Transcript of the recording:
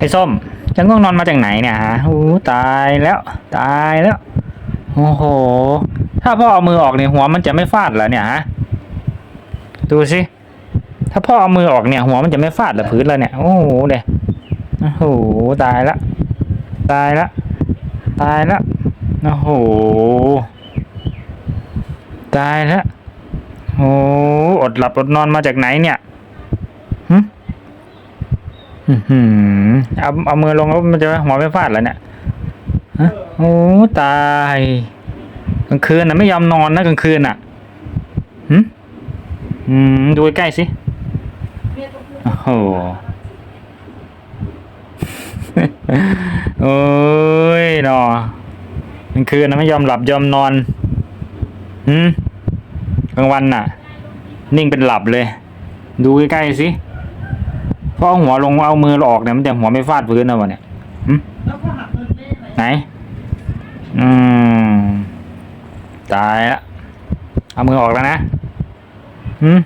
ไอ้ส้มจะง่วงนอนมาจากไหนเนี่ยฮะโอ้ตายแล้ว ตายแล้ว โอ้โห ถ้าพ่อเอามือออกเนี่ยหัวมันจะไม่ฟาดเหรอเนี่ยฮะ ดูสิ ถ้าพ่อเอามือออกเนี่ย หัวมันจะไม่ฟาดเหรอพื้นเลยเนี่ย โอ้โหเด้โอ้โห ตายละ ตายละ ตายละ โอ้โห ตายละโอ้อดหลับอดนอนมาจากไหนเนี่ย เอาเอามือลงแล้วมันจะหัวไม่ฟาดแล้วเนี่ยฮะโอ้ตายกลางคืนน่ะไม่ยอมนอนนะกลางคืนน่ะหึอืมดูใกล้สิโอ้โหโอ้ยนอกลางคืนน่ะไม่ยอมหลับยอมนอนหืมกลางวันน่ะ นิ่งเป็นหลับเลย ดูใกล้ๆสิ พอเอาหัวลงเอามือออกเนี่ยมันจะหัวไม่ฟาดพื้นนะวะเนี่ยหึแล้วก็หักเงินเลขอะไรไหน อืม ตายละ เอามือออกแล้วนะหืม